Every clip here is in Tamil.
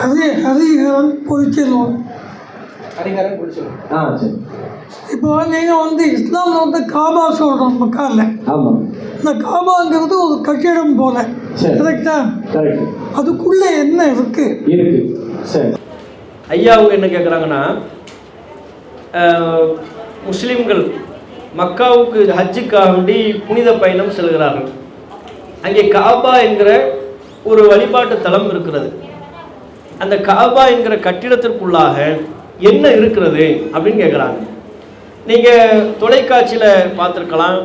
ஹரி ஹரிஹரன் பொறிச்செல்வம் ஹரிஹரன் குடிச்சல் ஆ சரி. இப்போ நீங்கள் வந்து இஸ்லாமில் வந்து காபா சொல்கிறோம் மக்கால ஆமாம் இந்த காபாங்கிறது ஒரு கட்டிடம் போல. சரி. கரெக்டா? கரெக்ட். அதுக்குள்ளே என்ன இருக்குது இருக்கு. சரி. ஐயா அவங்க என்ன கேட்குறாங்கன்னா முஸ்லீம்கள் மக்காவுக்கு ஹஜ்ஜுக்காக வேண்டி புனித பயணம் செல்கிறார்கள். அங்கே காபா என்கிற ஒரு வழிபாட்டு தலம் இருக்கிறது. அந்த காபா என்கிற கட்டிடத்திற்குள்ளாக என்ன இருக்கிறது அப்படின்னு கேட்குறாங்க நீங்கள் தொலைக்காட்சியில் பார்த்துருக்கலாம்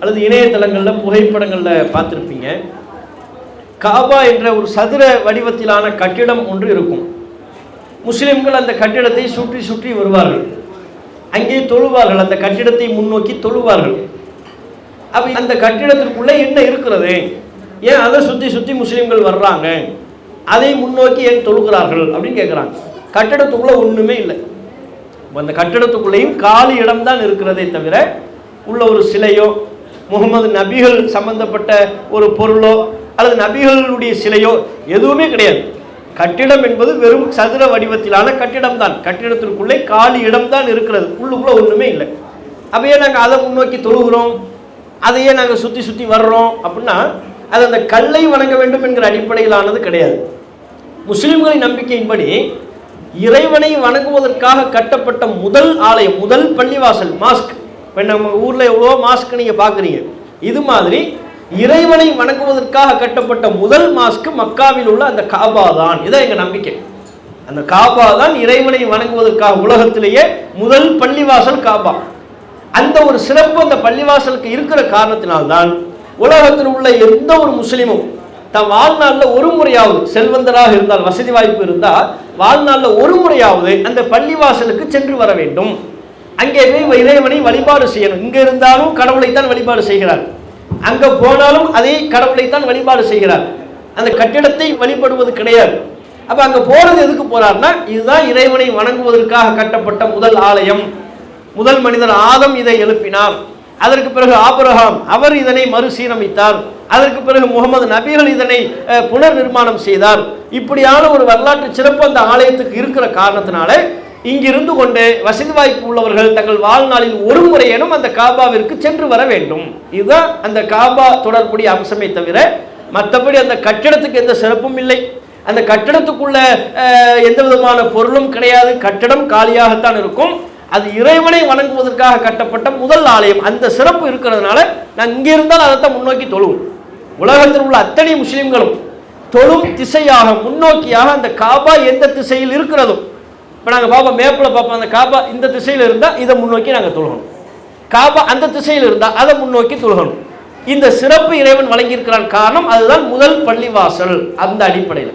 அல்லது இணையதளங்களில் புகைப்படங்களில் பார்த்துருப்பீங்க. காபா என்ற ஒரு சதுர வடிவத்திலான கட்டிடம் ஒன்று இருக்கும். முஸ்லிம்கள் அந்த கட்டிடத்தை சுற்றி சுற்றி வருவார்கள். அங்கே தொழுவார்கள் அந்த கட்டிடத்தை முன்னோக்கி தொழுவார்கள். அப்போ அந்த கட்டிடத்திற்குள்ளே என்ன இருக்கிறது? ஏன் அதை சுற்றி சுற்றி முஸ்லீம்கள் வர்றாங்க? அதை முன்னோக்கி ஏன் தொழுகிறார்கள் அப்படின்னு கேட்குறாங்க கட்டிடத்துக்குள்ளே ஒன்றுமே இல்லை. அந்த கட்டிடத்துக்குள்ளேயும் காலி இடம்தான் இருக்கிறதே தவிர உள்ள ஒரு சிலையோ முகமது நபிகள் சம்பந்தப்பட்ட ஒரு பொருளோ அல்லது நபிகளுடைய சிலையோ எதுவுமே கிடையாது. கட்டிடம் என்பது வெறும் சதுர வடிவத்திலான கட்டிடம் தான் கட்டிடத்திற்குள்ளே காலி இடம் தான் இருக்கிறது. உள்ளுக்குள்ள ஒன்றுமே இல்லை. அப்பயே நாங்கள் அதை முன்னோக்கி தொழுகிறோம். அதையே நாங்கள் சுற்றி சுற்றி வர்றோம் அப்படின்னா அது அந்த கல்லை வணங்க வேண்டும் என்கிற அடிப்படையிலானது கிடையாது. முஸ்லிம்களின் நம்பிக்கையின்படி இறைவனை வணங்குவதற்காக கட்டப்பட்ட முதல் ஆலயம் முதல் பள்ளிவாசல் மாஸ்க் இப்போ நம்ம ஊரில் எவ்வளோ மாஸ்க் நீங்கள் பார்க்குறீங்க இது மாதிரி இறைவனை வணங்குவதற்காக கட்டப்பட்ட முதல் மாஸ்க் மக்காவில் உள்ள அந்த காபா தான். இதான் எங்கள் நம்பிக்கை. அந்த காபா தான் இறைவனை வணங்குவதற்காக உலகத்திலேயே முதல் பள்ளிவாசல் காபா. அந்த ஒரு சிறப்பு அந்த பள்ளிவாசலுக்கு இருக்கிற காரணத்தினால்தான் உலகத்தில் உள்ள எந்த ஒரு முஸ்லீமும் தன் வாழ்நாளில் ஒரு முறையாவது செல்வந்தராக இருந்தால் வசதி வாய்ப்பு இருந்தால் வாழ்நாளில் ஒரு முறையாவது அந்த பள்ளிவாசலுக்கு சென்று வர வேண்டும். அங்கே போய் இறைவனை வழிபாடு செய்யணும். இங்கே இருந்தாலும் கடவுளைத்தான் வழிபாடு செய்கிறார். அங்கே போனாலும் அதே கடவுளைத்தான் வழிபாடு செய்கிறார். அந்த கட்டிடத்தை வழிபடுவது கிடையாது. அப்போ அங்கே போகிறது எதுக்கு போகிறார்னா இதுதான் இறைவனை வணங்குவதற்காக கட்டப்பட்ட முதல் ஆலயம். முதல் மனிதர் ஆதம் இதை எழுப்பினார் அதற்கு பிறகு ஆபரகாம் அவர் இதனை மறுசீரமைத்தார். அதற்கு பிறகு முகமது நபிகள் இதனை புனர் நிர்மாணம் செய்தார். இப்படியான ஒரு வரலாற்று சிறப்பு அந்த ஆலயத்துக்கு இருக்கிற காரணத்தினாலே இங்கிருந்து கொண்டு வசதி வாய்ப்பு உள்ளவர்கள் தங்கள் வாழ்நாளில் ஒரு முறையேனும் அந்த காபாவிற்கு சென்று வர வேண்டும். இதுதான் அந்த காபா தொடர்புடைய அம்சமே தவிர மற்றபடி அந்த கட்டிடத்துக்கு எந்த சிறப்பும் இல்லை. அந்த கட்டிடத்துக்குள்ள எந்த விதமான பொருளும் கிடையாது. கட்டிடம் காலியாகத்தான் இருக்கும். அது இறைவனை வணங்குவதற்காக கட்டப்பட்ட முதல் ஆலயம். அந்த சிறப்பு இருக்கிறதுனால நான் இங்கே இருந்தால் அதைத்தான் முன்னோக்கி தொழுவோம் உலகத்தில் உள்ள அத்தனை முஸ்லீம்களும் தொழும் திசையாக முன்னோக்கியாக அந்த காபா எந்த திசையில் இருக்கிறதோ இப்போ நாங்கள் பார்ப்போம் மேப்பில் பார்ப்போம் அந்த காபா இந்த திசையில் இருந்தால் இதை முன்னோக்கி நாங்கள் தொழுகணும். காபா அந்த திசையில் இருந்தால் அதை முன்னோக்கி தொழுகணும். இந்த சிறப்பு இறைவன் வழங்கியிருக்கிறான் காரணம் அதுதான் முதல் பள்ளிவாசல் அந்த அடிப்படையில்.